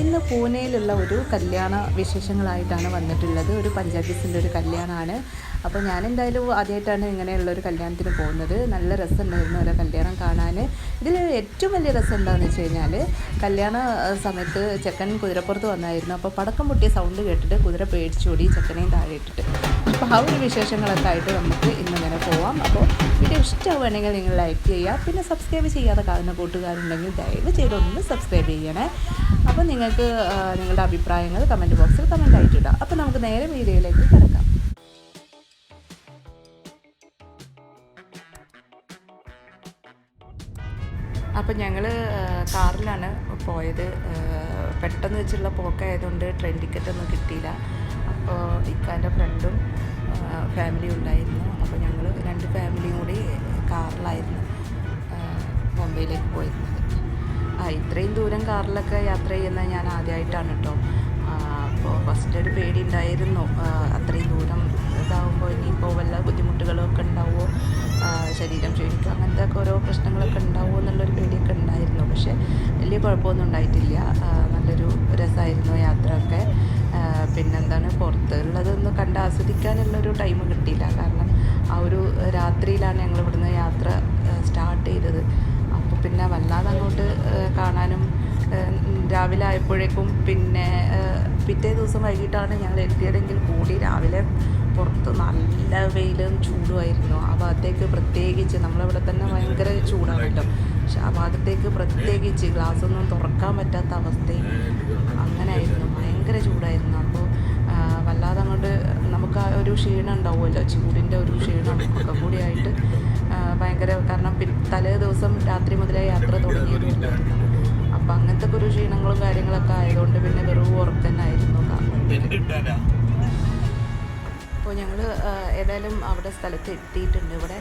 ഇന്ന് പൂനെയിലുള്ള ഒരു കല്യാണ വിശേഷങ്ങളായിട്ടാണ് വന്നിട്ടുള്ളത്. ഒരു പഞ്ചാബീസിന്റെ ഒരു കല്യാണമാണ്. അപ്പോൾ ഞാൻ എന്തായാലും ആദ്യമായിട്ടാണ് ഇങ്ങനെയുള്ള ഒരു കല്യാണത്തിന് പോകുന്നത്. നല്ല രസമുണ്ടായിരുന്നു ഓരോ കല്യാണം കാണാൻ. ഇതിൽ ഏറ്റവും വലിയ രസം എന്താണെന്ന് വെച്ച് കഴിഞ്ഞാൽ കല്യാണ സമയത്ത് ചെക്കൻ കുതിരപ്പുറത്ത് വന്നായിരുന്നു. അപ്പോൾ പടക്കം പൊട്ടിയ സൗണ്ട് കേട്ടിട്ട് കുതിര പേടിച്ചോടി ചെക്കനെയും താഴെ ഇട്ടിട്ട്. അപ്പോൾ ആ ഒരു വിശേഷങ്ങളൊക്കെ ആയിട്ട് നമുക്ക് ഇന്നിങ്ങനെ പോവാം. അപ്പോൾ വീഡിയോ ഇഷ്ടമാവുകയാണെങ്കിൽ നിങ്ങൾ ലൈക്ക് ചെയ്യുക. പിന്നെ സബ്സ്ക്രൈബ് ചെയ്യാതെ കാണുന്ന കൂട്ടുകാരുണ്ടെങ്കിൽ ദയവ് ചെയ്തൊന്ന് സബ്സ്ക്രൈബ് ചെയ്യണേ. അപ്പോൾ നിങ്ങൾക്ക് നിങ്ങളുടെ അഭിപ്രായങ്ങൾ കമന്റ് ബോക്സിൽ കമന്റ് ആയിട്ടിടാം. അപ്പോൾ നമുക്ക് നേരെ വീഡിയോയിലേക്ക് കിടക്കാം. അപ്പം ഞങ്ങൾ കാറിലാണ് പോയത്. പെട്ടെന്ന് വെച്ചുള്ള പോക്കായതുകൊണ്ട് ട്രെയിൻ ടിക്കറ്റ് ഒന്നും കിട്ടിയില്ല. അപ്പോൾ ഇക്കാന്റെ ഫ്രണ്ടും ഫാമിലി ഉണ്ടായിരുന്നു. അപ്പോൾ ഞങ്ങൾ രണ്ട് ഫാമിലിയും കൂടി കാറിലായിരുന്നു മുംബൈയിലേക്ക് പോയിരുന്നത്. ഇത്രയും ദൂരം കാറിലൊക്കെ യാത്ര ചെയ്യുന്നത് ഞാൻ ആദ്യമായിട്ടാണ് കേട്ടോ അപ്പോൾ ഫസ്റ്റ് ഒരു പേടി ഉണ്ടായിരുന്നു. അത്രയും ദൂരം ഇതാവുമ്പോൾ ഇനിയിപ്പോൾ വല്ല ബുദ്ധിമുട്ടുകളൊക്കെ ഉണ്ടാവുമോ ശരീരം ക്ഷീണിക്കുക അങ്ങനത്തെ ഒക്കെ ഓരോ പ്രശ്നങ്ങളൊക്കെ ഉണ്ടാവുമോ എന്നുള്ളൊരു പേടിയൊക്കെ ഉണ്ടായിരുന്നു. പക്ഷേ വലിയ കുഴപ്പമൊന്നും ഉണ്ടായിട്ടില്ല. നല്ലൊരു രസമായിരുന്നു യാത്ര ഒക്കെ ആ, പിന്നെന്താണ് പുറത്തുള്ളതൊന്ന് കണ്ട് ആസ്വദിക്കാനുള്ളൊരു ടൈം കിട്ടിയില്ല. കാരണം ആ ഒരു രാത്രിയിലാണ് ഞങ്ങൾ ഇവിടുന്ന് യാത്ര സ്റ്റാർട്ട് ചെയ്തത്. പിന്നെ വല്ലാതെ അങ്ങോട്ട് കാണാനും രാവിലെ ആയപ്പോഴേക്കും പിന്നെ പിറ്റേ ദിവസം വൈകിട്ടാണ് ഞങ്ങൾ എത്തിയതെങ്കിൽ കൂടി രാവിലെ പുറത്ത് നല്ല വെയിലും ചൂടുമായിരുന്നു. ആ ഭാഗത്തേക്ക് പ്രത്യേകിച്ച് നമ്മളിവിടെ തന്നെ ഭയങ്കര ചൂടാണല്ലോ. പക്ഷെ ആ ഭാഗത്തേക്ക് പ്രത്യേകിച്ച് ഗ്ലാസ് ഒന്നും തുറക്കാൻ പറ്റാത്ത അവസ്ഥയും അങ്ങനെയായിരുന്നു. ഭയങ്കര ചൂടായിരുന്നു. അപ്പോൾ വല്ലാതെ അങ്ങോട്ട് നമുക്ക് ആ ഒരു ക്ഷീണം ഉണ്ടാവുമല്ലോ. ചൂടിന്റെ ഒരു ക്ഷീണം ഒക്കെ കൂടിയായിട്ട് ഭയങ്കര കാരണം തലേ ദിവസം രാത്രി മുതലേ യാത്ര തുടങ്ങിയിട്ടുണ്ടായിരുന്നു അപ്പം അങ്ങനത്തെ കുറു ക്ഷീണങ്ങളും കാര്യങ്ങളൊക്കെ ആയതുകൊണ്ട് പിന്നെ വെറും ഉറക്കന്നായിരുന്നു കാരണം അപ്പോൾ ഞങ്ങൾ ഏതായാലും അവിടെ സ്ഥലത്ത് എത്തിയിട്ടുണ്ട്. ഇവിടെ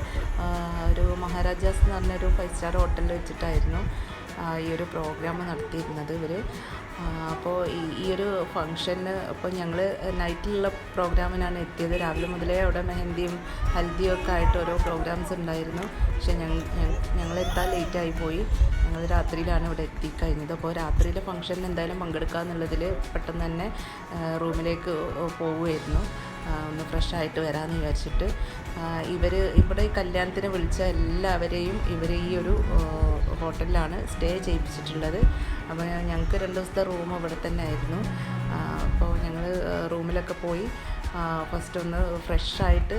ഒരു മഹാരാജാസ് എന്ന് പറഞ്ഞൊരു ഫൈവ് സ്റ്റാർ ഹോട്ടലിൽ വെച്ചിട്ടായിരുന്നു. ഈ ഒരു പ്രോഗ്രാം നടത്തിയിരുന്നത് ഇവർ അപ്പോൾ ഈ ഒരു ഫങ്ഷന് ഇപ്പോൾ ഞങ്ങൾ നൈറ്റിലുള്ള പ്രോഗ്രാമിനാണ് എത്തിയത്. രാവിലെ മുതലേ അവിടെ മെഹന്തിയും ഹൽദിയും ഒക്കെ ആയിട്ട് ഓരോ പ്രോഗ്രാംസ് ഉണ്ടായിരുന്നു. പക്ഷേ ഞങ്ങൾ ഞങ്ങൾ എത്താൻ ലേറ്റായി പോയി. ഞങ്ങൾ രാത്രിയിലാണ് ഇവിടെ എത്തിക്കഴിഞ്ഞത്. അപ്പോൾ രാത്രിയിലെ ഫംഗ്ഷനിൽ എന്തായാലും പങ്കെടുക്കുക എന്നുള്ളതിൽ പെട്ടെന്ന് തന്നെ റൂമിലേക്ക് പോവുമായിരുന്നു ഒന്ന് ഫ്രഷ് ആയിട്ട് വരാമെന്ന് വിചാരിച്ചിട്ട് ഇവർ ഇവിടെ കല്യാണത്തിന് വിളിച്ച എല്ലാവരെയും ഇവർ ഈ ഒരു ഹോട്ടലിലാണ് സ്റ്റേ ചെയ്യിപ്പിച്ചിട്ടുള്ളത്. അപ്പോൾ ഞങ്ങൾക്ക് രണ്ട് ദിവസത്തെ റൂം അവിടെ തന്നെ ആയിരുന്നു. അപ്പോൾ ഞങ്ങൾ റൂമിലൊക്കെ പോയി ഫസ്റ്റ് ഒന്ന് ഫ്രഷായിട്ട്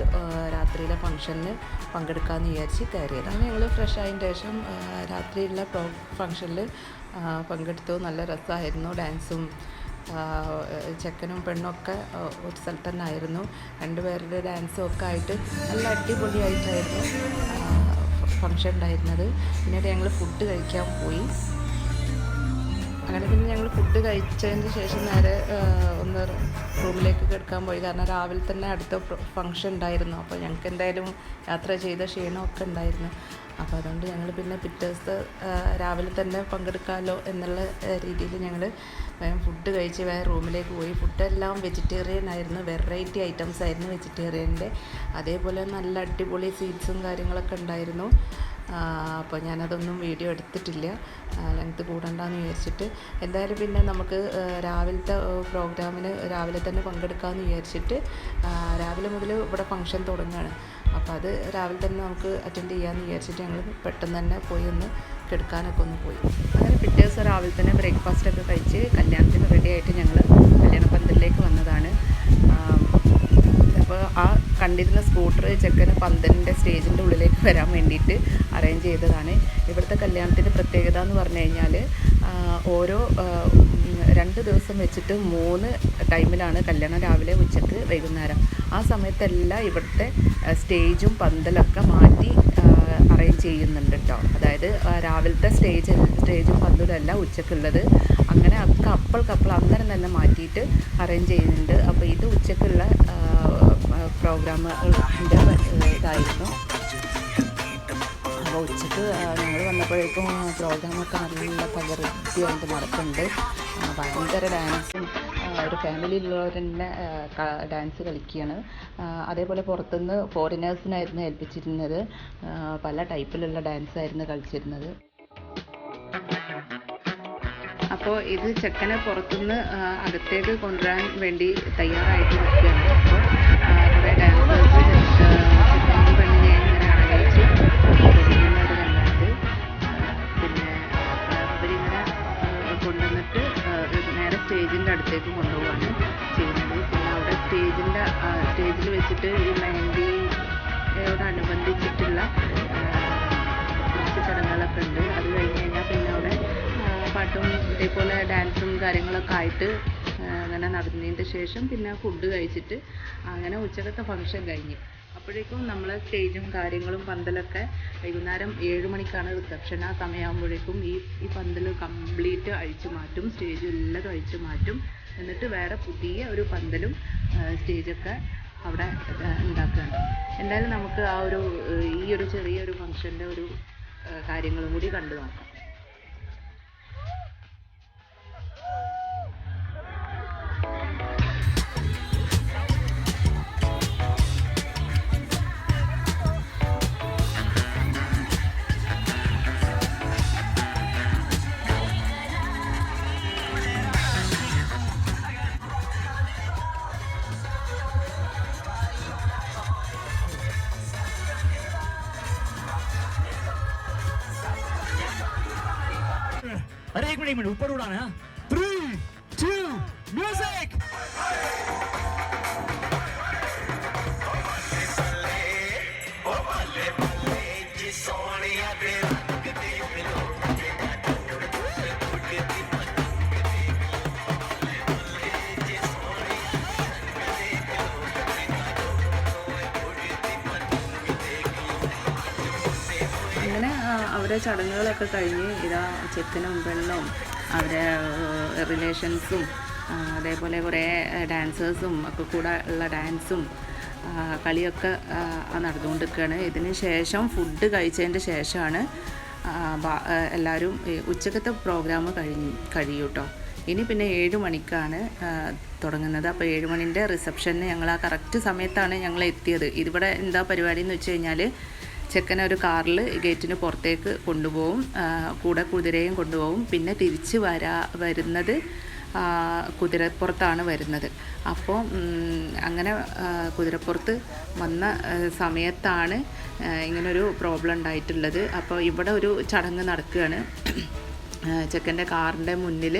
രാത്രിയിലെ ഫംഗ്ഷന് പങ്കെടുക്കാമെന്ന് വിചാരിച്ച് കയറിയത്. അങ്ങനെ ഞങ്ങൾ ഫ്രഷ് ആയതിന് ശേഷം രാത്രിയിലുള്ള പ്രോ ഫംഗ്ഷനിൽ പങ്കെടുത്തു. നല്ല രസമായിരുന്നു ഡാൻസും ചെക്കനും പെണ്ണും ഒക്കെ ഒരു സ്ഥലത്ത് തന്നെ ആയിരുന്നു രണ്ടുപേരുടെ ഡാൻസും ഒക്കെ ആയിട്ട് നല്ല അടിപൊളിയായിട്ടായിരുന്നു ഫങ്ഷൻ ഉണ്ടായിരുന്നത്. പിന്നീട് ഞങ്ങൾ ഫുഡ് കഴിക്കാൻ പോയി. അങ്ങനെ പിന്നെ ഞങ്ങൾ ഫുഡ് കഴിച്ചതിന് ശേഷം നേരെ ഒന്ന് റൂമിലേക്ക് കിടക്കാൻ പോയി. കാരണം രാവിലെ തന്നെ അടുത്ത ഫങ്ഷൻ ഉണ്ടായിരുന്നു. അപ്പോൾ ഞങ്ങൾക്ക് എന്തായാലും യാത്ര ചെയ്ത ക്ഷീണമൊക്കെ ഉണ്ടായിരുന്നു. അപ്പോൾ അതുകൊണ്ട് ഞങ്ങൾ പിന്നെ പിറ്റേ ദിവസത്തെ രാവിലെ തന്നെ പങ്കെടുക്കാമല്ലോ എന്നുള്ള രീതിയിൽ ഞങ്ങൾ ഫുഡ് കഴിച്ച് വേറെ റൂമിലേക്ക് പോയി. ഫുഡെല്ലാം വെജിറ്റേറിയൻ ആയിരുന്നു. വെറൈറ്റി ഐറ്റംസ് ആയിരുന്നു വെജിറ്റേറിയന്റെ അതേപോലെ നല്ല അടിപൊളി സ്വീറ്റ്സും കാര്യങ്ങളൊക്കെ ഉണ്ടായിരുന്നു. അപ്പോൾ ഞാനതൊന്നും വീഡിയോ എടുത്തിട്ടില്ല. ലെങ്ത് കൂടണ്ടെന്ന് വിചാരിച്ചിട്ട്. എന്തായാലും പിന്നെ നമുക്ക് രാവിലത്തെ പ്രോഗ്രാമിന് രാവിലെ തന്നെ പങ്കെടുക്കാമെന്ന് വിചാരിച്ചിട്ട് രാവിലെ മുതൽ ഇവിടെ ഫംഗ്ഷൻ തുടങ്ങുകയാണ്. അപ്പോൾ അത് രാവിലെ തന്നെ നമുക്ക് അറ്റൻഡ് ചെയ്യാമെന്ന് വിചാരിച്ചിട്ട് ഞങ്ങൾ പെട്ടെന്ന് തന്നെ പോയി ഒന്ന് കെടുക്കാനൊക്കെ ഒന്ന് പോയി. അങ്ങനെ പിറ്റേ ദിവസം രാവിലെ തന്നെ ബ്രേക്ക്ഫാസ്റ്റ് ഒക്കെ കഴിച്ച് കല്യാണത്തിന് റെഡി ആയിട്ട് ഞങ്ങൾ കല്യാണ പന്തലിലേക്ക് വന്നതാണ്. അപ്പോൾ ആ കണ്ടിരുന്ന സ്കൂട്ടർ ചെക്കന് പന്തലിന്റെ സ്റ്റേജിന്റെ ഉള്ളിലേക്ക് വരാൻ വേണ്ടിയിട്ട് അറേഞ്ച് ചെയ്തതാണ്. ഇവിടുത്തെ കല്യാണത്തിന്റെ പ്രത്യേകത എന്ന് പറഞ്ഞു കഴിഞ്ഞാൽ ഓരോ രണ്ട് ദിവസം വെച്ചിട്ട് മൂന്ന് ടൈമിലാണ് കല്യാണം രാവിലെ ഉച്ചയ്ക്ക് വൈകുന്നേരം. ആ സമയത്തെല്ലാം ഇവിടുത്തെ സ്റ്റേജും പന്തലൊക്കെ മാറ്റി അറേഞ്ച് ചെയ്യുന്നുണ്ട് കേട്ടോ അതായത് രാവിലത്തെ സ്റ്റേജ് സ്റ്റേജും പന്തലും എല്ലാം ഉച്ചക്കുള്ളത്. അങ്ങനെ അതൊക്കെ അപ്പോൾ കപ്പോൾ അന്നേരം തന്നെ മാറ്റിയിട്ട് അറേഞ്ച് ചെയ്യുന്നുണ്ട്. അപ്പോൾ ഇത് ഉച്ചക്കുള്ള പ്രോഗ്രാമിന്റെ ഇതായിരുന്നു. അപ്പോൾ ഉച്ചയ്ക്ക് ഞങ്ങൾ വന്നപ്പോഴേക്കും പ്രോഗ്രാമൊക്കെ നല്ല തകൃതിയായിട്ട് നടക്കുന്നുണ്ട്. ആ, ഭയങ്കര ഡാൻസും ഒരു ഫാമിലിയിലുള്ളവർ തന്നെ ഡാൻസ് കളിക്കുകയാണ് അതേപോലെ പുറത്തുനിന്ന് ഫോറിനേഴ്സിനായിരുന്നു ഏൽപ്പിച്ചിരുന്നത്. പല ടൈപ്പിലുള്ള ഡാൻസ് ആയിരുന്നു കളിച്ചിരുന്നത്. അപ്പോൾ ഇത് ചെക്കനെ പുറത്തുനിന്ന് അകത്തേക്ക് കൊണ്ടുവരാൻ വേണ്ടി തയ്യാറായിട്ട് നിൽക്കുകയാണ് അപ്പോൾ കുറേ ഡാൻസേഴ്സ് ആ, അങ്ങനെ നടന്നതിന്റെ ശേഷം പിന്നെ ഫുഡ് കഴിച്ചിട്ട് അങ്ങനെ ഉച്ചക്കത്തെ ഫംഗ്ഷൻ കഴിഞ്ഞ്. അപ്പോഴേക്കും നമ്മൾ സ്റ്റേജും കാര്യങ്ങളും പന്തലൊക്കെ വൈകുന്നേരം ഏഴ് മണിക്കാണ് റിസപ്ഷൻ ആ സമയമാകുമ്പോഴേക്കും ഈ ഈ പന്തൽ കംപ്ലീറ്റ് അഴിച്ചു മാറ്റും സ്റ്റേജ് എല്ലാതും അഴിച്ചു മാറ്റും. എന്നിട്ട് വേറെ പുതിയ ഒരു പന്തലും സ്റ്റേജൊക്കെ അവിടെ ഉണ്ടാക്കുകയാണ്. എന്തായാലും നമുക്ക് ആ ഒരു ഈ ഒരു ചെറിയൊരു ഫംഗ്ഷന്റെ ഒരു കാര്യങ്ങളും കൂടി കണ്ടു നോക്കാം. 레이굴 레임을 우빠로라나 3, 2, 뮤직! അവരെ ചടങ്ങുകളൊക്കെ കഴിഞ്ഞ് ഇതാ ചെക്കനും പെണ്ണും അവരെ റിലേഷൻസും അതേപോലെ കുറേ ഡാൻസേഴ്സും ഒക്കെ കൂടെ ഉള്ള ഡാൻസും കളിയൊക്കെ നടന്നുകൊണ്ടിരിക്കുകയാണ്. ഇതിന് ശേഷം ഫുഡ് കഴിച്ചതിന്റെ ശേഷമാണ് എല്ലാവരും ഉച്ചക്കത്തെ പ്രോഗ്രാം കഴിഞ്ഞ് കഴിയും കേട്ടോ ഇനി പിന്നെ ഏഴ് മണിക്കാണ് തുടങ്ങുന്നത്. അപ്പോൾ ഏഴ് മണിന്റെ റിസപ്ഷന് ഞങ്ങൾ ആ കറക്റ്റ് സമയത്താണ് ഞങ്ങൾ എത്തിയത്. ഇതിവിടെ എന്താ പരിപാടി എന്ന് വെച്ച് കഴിഞ്ഞാൽ ചെക്കനെ ഒരു കാറിൽ ഗേറ്റിന് പുറത്തേക്ക് കൊണ്ടുപോകും. കൂടെ കുതിരയും കൊണ്ടുപോകും. പിന്നെ തിരിച്ച് വരാ വരുന്നത് കുതിരപ്പുറത്താണ് വരുന്നത്. അപ്പോൾ അങ്ങനെ കുതിരപ്പുറത്ത് വന്ന സമയത്താണ് ഇങ്ങനൊരു പ്രോബ്ലം ഉണ്ടായിട്ടുള്ളത്. അപ്പോൾ ഇവിടെ ഒരു ചടങ്ങ് നടക്കുകയാണ്. ചെക്കന്റെ കാറിന്റെ മുന്നിൽ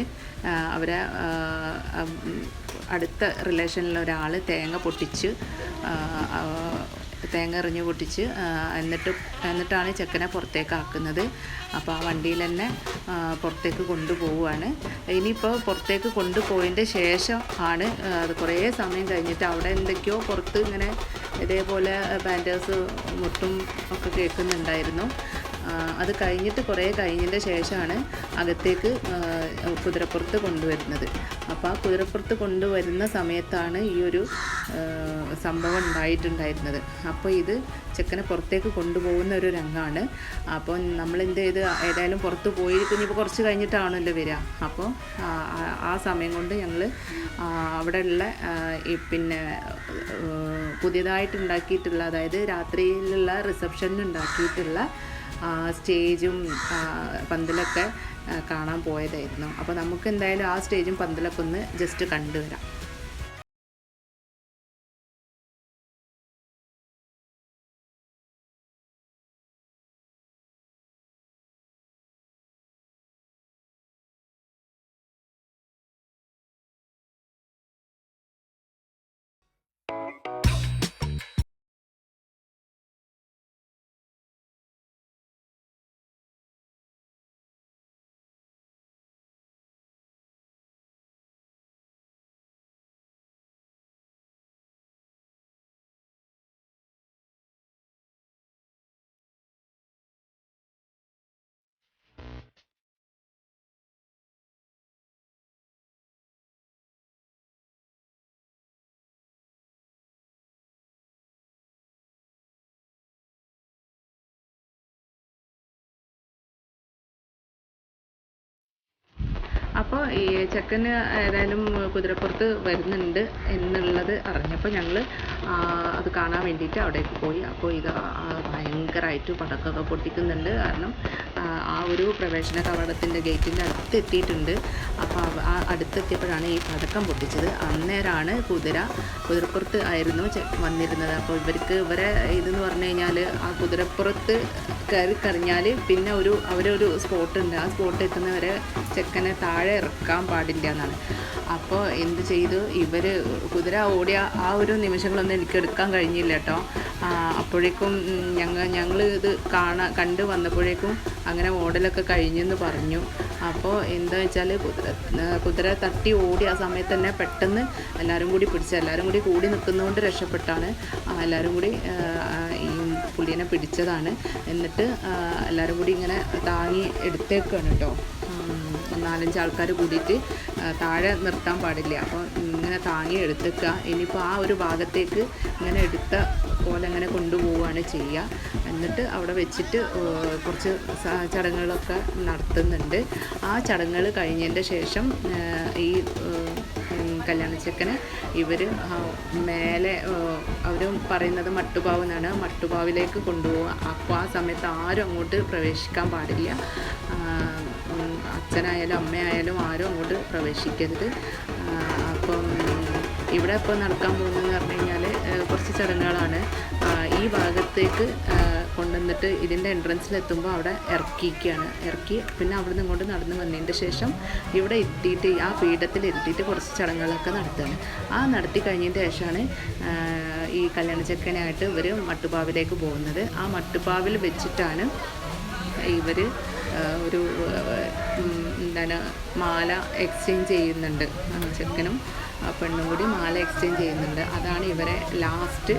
അവരെ അടുത്ത റിലേഷനിലെ ഒരാൾ തേങ്ങ പൊട്ടിച്ച് തേങ്ങ എറിഞ്ഞ് പൊട്ടിച്ച് എന്നിട്ട് എന്നിട്ടാണ് ചെക്കനെ പുറത്തേക്ക് ആക്കുന്നത്. അപ്പോൾ ആ വണ്ടിയിൽ തന്നെ പുറത്തേക്ക് കൊണ്ടുപോവുകയാണ്. ഇനിയിപ്പോൾ പുറത്തേക്ക് കൊണ്ടുപോയതിന്റെ ശേഷം ആണ് അത് കുറേ സമയം കഴിഞ്ഞിട്ട് അവിടെ എന്തൊക്കെയോ പുറത്ത് ഇങ്ങനെ ഇതേപോലെ ബാൻഡേഴ്സ് മുട്ടും ഒക്കെ കേൾക്കുന്നുണ്ടായിരുന്നു. അത് കഴിഞ്ഞിട്ട് കുറേ കഴിഞ്ഞതിന്റെ ശേഷമാണ് അകത്തേക്ക് കുതിരപ്പുറത്ത് കൊണ്ടുവരുന്നത്. അപ്പോൾ ആ കുതിരപ്പുറത്ത് കൊണ്ടുവരുന്ന സമയത്താണ് ഈ ഒരു സംഭവം ഉണ്ടായിട്ടുണ്ടായിരുന്നത്. അപ്പോൾ ഇത് ചെക്കനെ പുറത്തേക്ക് കൊണ്ടുപോകുന്ന ഒരു രംഗമാണ്. അപ്പോൾ നമ്മൾ എന്ത് ചെയ്ത് ഏതായാലും പുറത്ത് പോയി ഇനിയിപ്പോൾ കുറച്ച് കഴിഞ്ഞിട്ടാണല്ലോ വരിക അപ്പോൾ ആ, സമയം കൊണ്ട് ഞങ്ങൾ അവിടെയുള്ള പിന്നെ പുതിയതായിട്ടുണ്ടാക്കിയിട്ടുള്ള അതായത് രാത്രിയിലുള്ള റിസപ്ഷനിൽ ഉണ്ടാക്കിയിട്ടുള്ള സ്റ്റേജും പന്തലൊക്കെ കാണാൻ പോയതായിരുന്നു. അപ്പോൾ നമുക്ക് എന്തായാലും ആ സ്റ്റേജും പന്തലൊക്കെ ഒന്ന് ജസ്റ്റ് കണ്ടുവരാം. അപ്പോൾ ഈ ചെക്കന് ഏതായാലും കുതിരപ്പുറത്ത് വരുന്നുണ്ട് എന്നുള്ളത് അറിഞ്ഞപ്പോൾ ഞങ്ങൾ അത് കാണാൻ വേണ്ടിയിട്ട് അവിടേക്ക് പോയി. അപ്പോൾ ഇത് ഭയങ്കരമായിട്ട് പടക്കമൊക്കെ പൊട്ടിക്കുന്നുണ്ട്. കാരണം ആ, ഒരു പ്രവേശന കവാടത്തിന്റെ ഗേറ്റിന്റെ അടുത്ത് എത്തിയിട്ടുണ്ട്. അപ്പോൾ ആ അടുത്തെത്തിയപ്പോഴാണ് ഈ പടക്കം പൊട്ടിച്ചത്. അന്നേരമാണ് കുതിര കുതിരപ്പുറത്ത് ആയിരുന്നു വന്നിരുന്നത്. അപ്പോൾ ഇവർക്ക് ഇവരെ ഇതെന്ന് പറഞ്ഞു കഴിഞ്ഞാൽ ആ കുതിരപ്പുറത്ത് കയറി കഴിഞ്ഞാൽ പിന്നെ ഒരു അവരൊരു സ്പോട്ട് ഉണ്ട്. ആ സ്പോട്ട് എത്തുന്നവരെ ചെക്കനെ താഴെ ഇറക്കാൻ പാടില്ല എന്നാണ്. അപ്പോൾ എന്ത് ചെയ്തു? ഇവർ കുതിര ഓടിയ ആ ഒരു നിമിഷങ്ങളൊന്നും എനിക്ക് എടുക്കാൻ കഴിഞ്ഞില്ല കേട്ടോ. അപ്പോഴേക്കും ഞങ്ങൾ ഞങ്ങൾ ഇത് കാണാൻ കണ്ട് വന്നപ്പോഴേക്കും അങ്ങനെ ഓടലൊക്കെ കഴിഞ്ഞെന്ന് പറഞ്ഞു. അപ്പോൾ എന്താ വെച്ചാൽ കുതിര കുതിര തട്ടി ഓടി ആ സമയത്ത് തന്നെ പെട്ടെന്ന് എല്ലാവരും കൂടി പിടിച്ച് എല്ലാവരും കൂടി കൂടി നിൽക്കുന്നതുകൊണ്ട് രക്ഷപ്പെട്ടാണ്. എല്ലാവരും കൂടി ഈ പുള്ളിനെ പിടിച്ചതാണ്. എന്നിട്ട് എല്ലാവരും കൂടി ഇങ്ങനെ താങ്ങി എടുത്തേക്കാണ് കേട്ടോ നാലഞ്ച് ആൾക്കാർ കൂടിയിട്ട് താഴെ നിർത്താൻ പാടില്ല. അപ്പോൾ ഇങ്ങനെ താങ്ങി എടുത്തേക്കുക ഇനിയിപ്പോൾ ആ ഒരു ഭാഗത്തേക്ക് ഇങ്ങനെ എടുത്ത പോലെ അങ്ങനെ കൊണ്ടുപോവുകയാണ് ചെയ്യുക എന്നിട്ട് അവിടെ വെച്ചിട്ട് കുറച്ച് ചടങ്ങുകളൊക്കെ നടത്തുന്നുണ്ട്. ആ ചടങ്ങുകൾ കഴിഞ്ഞതിന്റെ ശേഷം ഈ കല്യാണച്ചക്കനെ ഇവർ മേലെ അവർ പറയുന്നത് മട്ടുപാവ് എന്നാണ്. മട്ടുപാവിലേക്ക് കൊണ്ടുപോകുക അപ്പോൾ ആ സമയത്ത് ആരും അങ്ങോട്ട് പ്രവേശിക്കാൻ പാടില്ല. അച്ഛനായാലും അമ്മയായാലും ആരും അങ്ങോട്ട് പ്രവേശിക്കരുത്. അപ്പം ഇവിടെ ഇപ്പോൾ നടക്കാൻ പോകുന്നതെന്ന് പറഞ്ഞു കഴിഞ്ഞാൽ കുറച്ച് ചടങ്ങുകളാണ്. ഈ ഭാഗത്തേക്ക് കൊണ്ടുവന്നിട്ട് ഇതിന്റെ എൻട്രൻസിലെത്തുമ്പോൾ അവിടെ ഇറക്കിയിരിക്കുകയാണ്. ഇറക്കി പിന്നെ അവിടെ നിന്ന് ഇങ്ങോട്ട് നടന്ന് വന്നതിന്റെ ശേഷം ഇവിടെ എത്തിയിട്ട് ആ പീഠത്തിൽ എത്തിയിട്ട് കുറച്ച് ചടങ്ങുകളൊക്കെ നടത്തുകയാണ്. ആ നടത്തി കഴിഞ്ഞതിന്റെ ശേഷമാണ് ഈ കല്യാണ ചെക്കനായിട്ട് ഇവർ മട്ടുപാവിലേക്ക് പോകുന്നത്. ആ മട്ടുപാവിൽ വെച്ചിട്ടാണ് ഇവർ ഒരു എന്താണ് മാല എക്സ്ചേഞ്ച് ചെയ്യുന്നുണ്ട് ചെക്കനും. ആ പെണ്ണും കൂടി മാല എക്സ്ചേഞ്ച് ചെയ്യുന്നുണ്ട്. അതാണ് ഇവരെ ലാസ്റ്റ്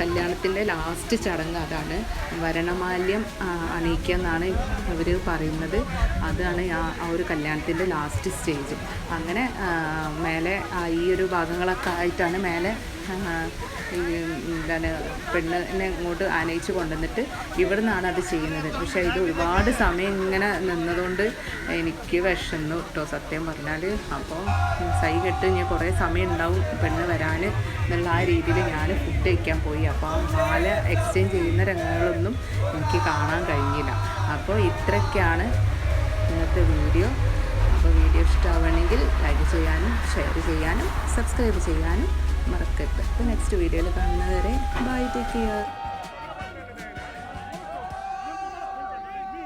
കല്യാണത്തിന്റെ ലാസ്റ്റ് ചടങ്ങ് അതാണ്. വരണമാല്യം അണിയിക്കുക എന്നാണ് ഇവർ പറയുന്നത്. അതാണ് ആ ഒരു കല്യാണത്തിന്റെ ലാസ്റ്റ് സ്റ്റേജ് അങ്ങനെ മേലെ ഈ ഒരു ഭാഗങ്ങളൊക്കെ ആയിട്ടാണ് മേലെ എന്താണ് പെണ്ണിനെ ഇങ്ങോട്ട് ആനയിച്ച് കൊണ്ടുവന്നിട്ട് ഇവിടെ നിന്നാണ് അത് ചെയ്യുന്നത്. പക്ഷേ ഇത് ഒരുപാട് സമയം ഇങ്ങനെ നിന്നതുകൊണ്ട് എനിക്ക് വിഷന്നു കേട്ടോ സത്യം പറഞ്ഞാൽ അപ്പോൾ സൈ കെട്ട് ഇനി കുറേ സമയം ഉണ്ടാവും പെണ്ണ് വരാൻ എന്നുള്ള ആ രീതിയിൽ ഞാൻ ഫുഡ് കഴിക്കാൻ പോയി. അപ്പോൾ ആ മാല എക്സ്ചേഞ്ച് ചെയ്യുന്ന രംഗങ്ങളൊന്നും എനിക്ക് കാണാൻ കഴിഞ്ഞില്ല. അപ്പോൾ ഇത്രയൊക്കെയാണ് ഇന്നത്തെ വീഡിയോ. അപ്പോൾ വീഡിയോ ഇഷ്ടമാവണമെങ്കിൽ ലൈക്ക് ചെയ്യാനും ഷെയർ ചെയ്യാനും സബ്സ്ക്രൈബ് ചെയ്യാനും മറക്കരുത്. അപ്പോൾ നെക്സ്റ്റ് വീഡിയോയിൽ കാണുന്നതുവരെ ബൈ ടേക്ക് കെയർ